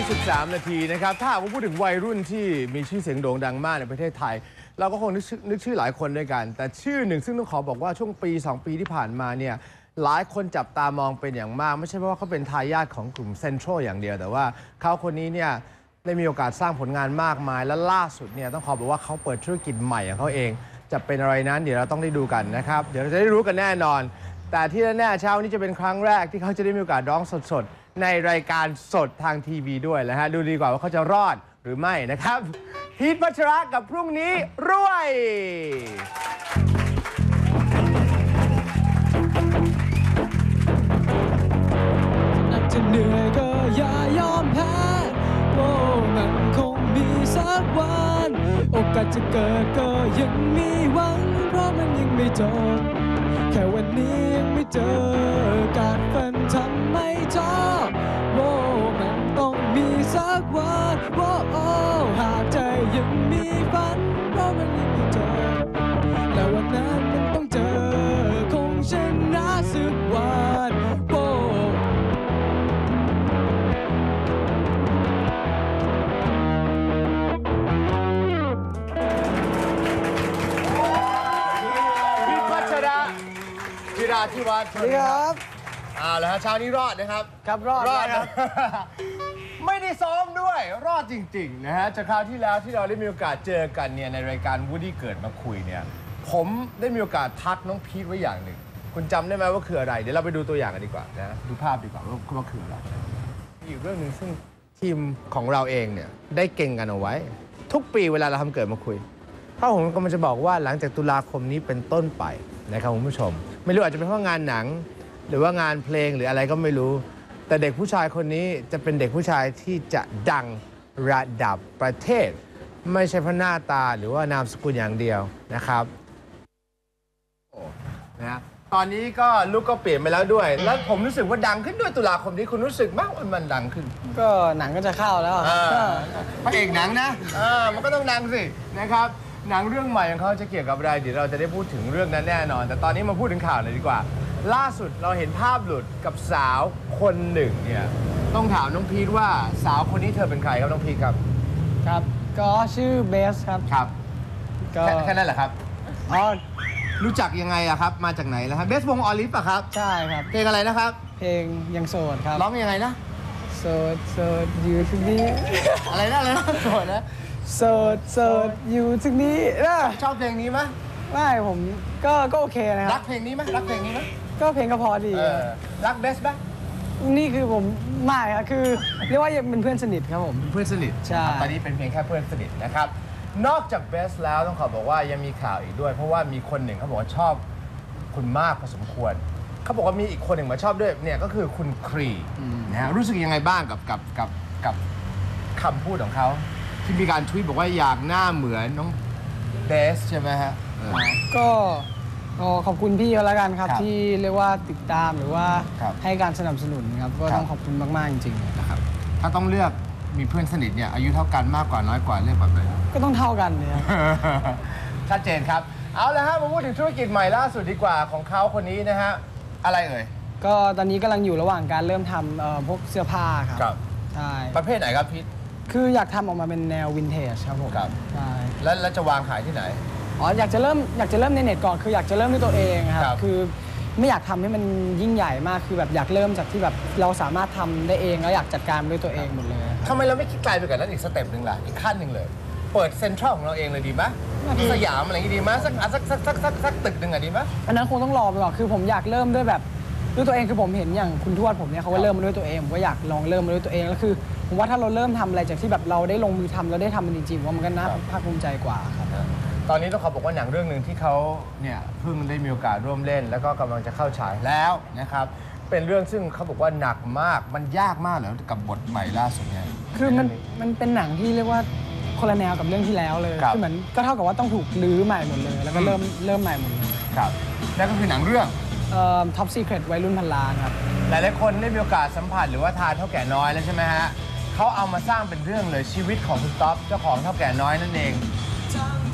23 นาทีนะครับ ถ้าหากว่าพูดถึงวัยรุ่นที่มีชื่อเสียงโด่งดังมากในประเทศไทย เราก็คงนึกชื่อนึกชื่อหลายคนด้วยกัน แต่ชื่อหนึ่งซึ่งต้องขอบอกว่าช่วงปี 2 ปีที่ผ่านมาเนี่ยหลายคนจับตามองเป็นอย่างมาก ไม่ใช่เพราะว่าเขาเป็นทายาทของกลุ่มเซ็นทรัลอย่างเดียว แต่ว่าเขาคนนี้เนี่ยได้มีโอกาสสร้างผลงานมากมาย และล่าสุดเนี่ยต้องขอบอกว่าเขาเปิดธุรกิจใหม่ของเขาเอง จะเป็นอะไรนั้นเดี๋ยวเราต้องได้ดูกันนะครับเดี๋ยวเราจะได้รู้กันแน่นอน แต่ที่แน่ๆเช้านี้จะเป็นครั้งแรกที่เขาจะได้มีโอกาสร้องสดๆ ในรายการสดทางทีวีด้วยนะฮะ ดูดีกว่าว่าเขาจะรอดหรือไม่นะครับ พีทพัชระกับพรุ่งนี้รวย หนักจะเหนื่อยก็อย่ายอมแพ้โอ้มันคงมีสักวัน โอกาสจะเกิดก็ยังมีหวัง เพราะมันยังไม่จบ แค่วันนี้ยังไม่เจอ การฝันทำไม่ท้อโอ้มันต้อง มีสักวันโอ้โอ้หากใจยังมีฝันเพราะมันยังไม่จบและวันนั้นมันต้องเจอ คงชนะสักวันโอ้พีทพัชระจิราธิวัฒน์สวัสดีครับ เอาละฮะเช้านี้รอดนะครับ ครับรอดรอดครันะบไม่ได้ซ้อมด้วย รอดจริง ๆ นะฮะ จากคราวที่แล้วที่เราได้มีโอกาสเจอกันเนี่ยในรายการวูดี้เกิดมาคุยเนี่ยผมได้มีโอกาสทักน้องพีทไว้อย่างหนึ่ง คุณจำได้ไหมว่าคืออะไร เดี๋ยวเราไปดูตัวอย่างกันดีกว่านะดูภาพดีกว่าว่าว่าคืออะไรอีกเรื่องหนึ่งซึ่งทีมของเราเองเนี่ยได้เก่งกันเอาไว้ ทุกปีเวลาเราทำเกิดมาคุยถ้าผมกำลังจะบอกว่าหลังจากตุลาคมนี้เป็นต้นไปนะครับคุณผู้ชม ไม่รู้อาจจะเป็นเพราะงานหนัง หรือว่างานเพลงหรืออะไรก็ไม่รู้ แต่เด็กผู้ชายคนนี้จะเป็นเด็กผู้ชายที่จะดังระดับประเทศ ไม่ใช่เพราะหน้าตาหรือว่านามสกุลอย่างเดียวนะครับโอ้นะฮะตอนนี้ก็ลุกก็เปลี่ยนไปแล้วด้วย แล้วผมรู้สึกว่าดังขึ้นด้วยตุลาคมนี้คุณรู้สึกมากว่ามันดังขึ้น ก็หนังก็จะเข้าแล้วอ่าพระเอกหนังนะอ่ามันก็ต้องดังสินะครับ หนังเรื่องใหม่ของเขาจะเกี่ยวกับอะไรเดี๋ยวเราจะได้พูดถึงเรื่องนั้นแน่นอน แต่ตอนนี้มาพูดถึงข่าวเลยดีกว่า ล่าสุดเราเห็นภาพหลุดกับสาวคนหนึ่งเนี่ยต้องถามน้องพีทว่าสาวคนนี้เธอเป็นใครครับน้องพีทครับครับ ก็ชื่อเบสครับ ครับก็แค่แค่นั้นแหละครับอ๋อรู้จักยังไงอะครับ มาจากไหนแล้วครับเบสวงออลิฟอะครับใช่ครับ เพลงอะไรนะครับ เพลงยังโสดครับร้องยังไงนะโสดโสดอยู่ที่นี่อะไรนะอะไรนะโสดนะโสดโสดอยู่ที่นี่นะชอบเพลงนี้ไหมไม่ผมก็ก็โอเคนะครัรักบเพลงนี้ไหมรักเพลงนี้ไหม ก็เพลงก็พอดี เออรักเบสไหมนี่คือผมไม่ครับคือ เรียกว่ายังเป็นเพื่อนสนิทครับผม เพื่อนสนิทใช่ ตอนนี้เป็นเพียงแค่เพื่อนสนิทนะครับ นอกจากเบสแล้วต้องขอบอกว่ายังมีข่าวอีกด้วย เพราะว่ามีคนหนึ่งเขาบอกว่าชอบคุณมากพอสมควร เขาบอกว่ามีอีกคนหนึ่งมาชอบด้วยเนี่ยก็คือคุณครีนะฮะรู้สึกยังไงบ้างกับกับกับกับคำพูดของเขาที่มีการทวีตบอกว่าอยากหน้าเหมือนน้องเบสใช่ไหมฮะเออ ก็ ก็ขอบคุณพี่เขาแล้วกันครับ ครับที่เรียกว่าติดตามหรือว่าครับให้การสนับสนุนครับก็ครับ ต้องขอบคุณมากๆจริงนะครับถ้าต้องเลือกมีเพื่อนสนิทเนี่ยอายุเท่ากันมากกว่าน้อยกว่าเลือกแบบไหนๆก็ต้องเท่ากันเนี่ยครับ ชัดเจนครับ เอาละฮะมาพูดถึงธุรกิจใหม่ล่าสุดดีกว่าของเขาคนนี้นะฮะ อะไรเอ่ย ก็ตอนนี้กำลังอยู่ระหว่างการเริ่มทำเอ่อพวกเสื้อผ้าครับครับ ใช่ประเภทไหนครับพีท คืออยากทำออกมาเป็นแนววินเทจครับผมครับ ใช่แล้วแล้วจะวางขายที่ไหน อ๋ออยากจะเริ่มอยากจะเริ่มในเน็ตก่อนคืออยากจะเริ่มด้วยตัวเองคครัรับบ คือไม่อยากทำให้มันยิ่งใหญ่มากคือแบบอยากเริ่มจากที่แบบเราสามารถทำได้เองแล้วอยากจัดการด้วยตัวเองหมดเลยทำไมเราไม่คิดไกลไปกว่านั้นอีกสเต็ปหนึ่งล่ะอีกขั้นหนึ่งเลย เปิดเซ็นทรัลของเราเองเลยดีไหมสยามอะไรอย่างงี้ดีไหมสักอะสักสักสักสักสักตึกหนึ่งอะดีไหม อันนั้นคงต้องรอไปก่อนคือผมอยากเริ่มด้วยแบบด้วยตัวเองคือผมเห็นอย่างคุณทวดผมเนี่ยเขาครัก็บเริ่มมาด้วยตัวเองผมก็อยากลองเริ่มมาด้วยตัวเองแล้วคือผมว่าถ้าเราเริ่มทำอะไรจากที่แบบเราได้ลงมือทำแล้วได้ทำมันจริงๆผมว่ามันก็น่าภาคภูมิใจกว่าครับนะ ตอนนี้ต้องขอบอกว่าหนังเรื่องหนึ่งที่เขาเนี่ยเพิ่งได้มีโอกาสร่วมเล่น แล้วก็กำลังจะเข้าฉายแล้วนะครับ เป็นเรื่องซึ่งเขาบอกว่าหนักมากมันยากมากเหรอกับบทใหม่ล่าสุดเนี่ย คือมันมันเป็นหนังที่เรียกว่าคนละแนวกับเรื่องที่แล้วเลยครับคือเหมือนก็เท่ากับว่าต้องถูกรื้อใหม่หมดเลย แล้วก็เริ่มเริ่มใหม่หมดเลยครับนั่นก็คือหนังเรื่องเอ่อท็อปซีเครตวัยรุ่นพันล้านครับ หลายๆคนได้มีโอกาสสัมผัสหรือว่าทานเท่าแก่น้อยแล้วใช่ไหมฮะเขาเอามาสร้างเป็นเรื่องเลยชีวิตของคุณต๊อปเจ้าของเท่าแก่น้อยนั่นเอง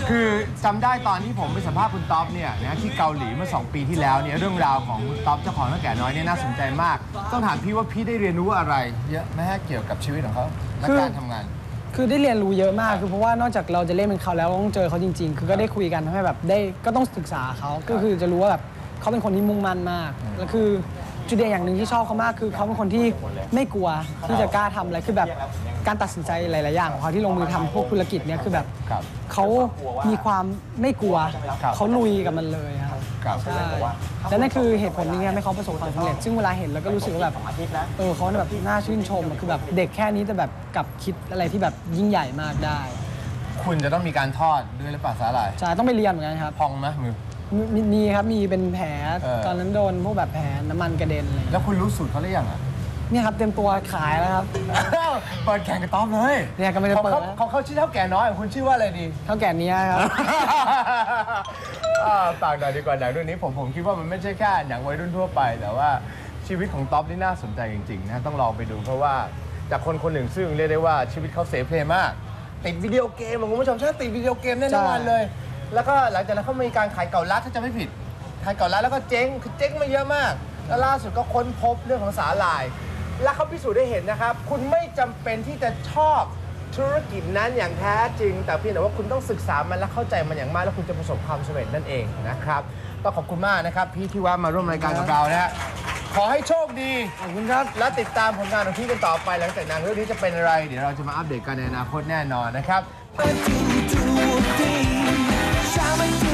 คือจำได้ตอนที่ผมไปสัมภาษณ์คุณต๊อปเนี่ยนะที่เกาหลีเมื่อ 2 ปีที่แล้วเนี่ยเรื่องราวของคุณต๊อปเจ้าของเท่าแก่น้อยเนี่ยน่าสนใจมาก ต้องถามพี่ว่าพี่ได้เรียนรู้อะไร เยอะไหมฮะเกี่ยวกับชีวิตของเขาและคือ การทำงาน คือได้เรียนรู้เยอะมากคือเพราะว่านอกจากเราจะเล่นเป็นเขาแล้วเราต้องเจอเขาจริง ๆ คือก็ได้คุยกันทำให้แบบได้ก็ต้องศึกษาเขาก็คือจะรู้ว่าแบบเขาเป็นคนที่มุ่งมั่นมากแล้วคือ จุดเด่นอย่างหนึ่งที่ชอบเขามากคือเขาเป็นคนที่ไม่กลัวที่จะกล้าทำอะไรคือแบบการตัดสินใจหลาย ๆ อย่างของเขาที่ลงมือทำพวกธุรกิจเนี่ยคือแบบครับเขามีความไม่กลัวครับ เขาลุยกับมันเลยครับครับใช่และนั่นคือเหตุผลหนึงที่ทำให้เขาประสบความสำเร็จ ซึ่งเวลาเห็นแล้วก็รู้สึกว่าแบบเออเขาแบบน่าชื่นชมอะคือแบบเด็กแค่นี้แต่แบบกลับคิดอะไรที่แบบยิ่งใหญ่มากได้คุณจะต้องมีการทอดด้วยหรือเปล่าสาหร่ายใช่ต้องไปเรียนเหมือนกันครับ พองไหมมือ มมีมีครับมีเป็นแผลเออ ตอนนั้นโดนพวกแบบแผลน้ำมันกระเด็นอะไรอย่างแล้เงี้ยวคุณรู้สูตรเขาหรือยังอะ เนี่ยครับเต็มตัวขายแล้วครับ เปิดแข่งกับต๊อปเลยเนี่ยกำลังจะของเปิดเขาแล้วของเขาชื่อเท่าแก่น้อยของคุณชื่อว่าอะไรดี เท่าแก่เนี้ยครับ อ่าฝากหน่อยดีกว่าหนังเรื่องนี้ผมผมคิดว่ามันไม่ใช่แค่หนังวัยรุ่นทั่วไป แต่ว่าชีวิตของท็อปนี่น่าสนใจจริงๆนะต้องลองไปดูเพราะว่าจากคนคนหนึ่งซึ่งเรียกได้ว่าชีวิตเขาเสเพลมาก ติดวิดีโอเกมอะคุณผู้ชมใช่ติดวิดีโอเกมแน่นอนเลย แล้วก็หลังจากนั้นเขามีการขายเก่าลัดถ้าจะไม่ผิด ขายเก่าลัดแล้วก็เจ๊งคือเจ๊งมาเยอะมาก แล้วล่าสุดก็ค้นพบเรื่องของสาหร่าย และเขาพิสูจน์ได้เห็นนะครับ คุณไม่จำเป็นที่จะชอบธุรกิจนั้นอย่างแท้จริง แต่เพียงแต่ว่าคุณต้องศึกษามันและเข้าใจมันอย่างมาก แล้วคุณจะประสบความสำเร็จนั่นเองนะครับต้องขอบคุณมากนะครับ พี่ที่ว่ามาร่วมรายการกับเรานะฮะขอให้โชคดีขอบคุณครับและติดตามผลงานของพี่กันต่อไปหลังจากหนังเรื่องนี้จะเป็นอะไร เดี๋ยวเราจะมาอัปเดตกันในอนาคตแน่นอนนะครับ do do things coming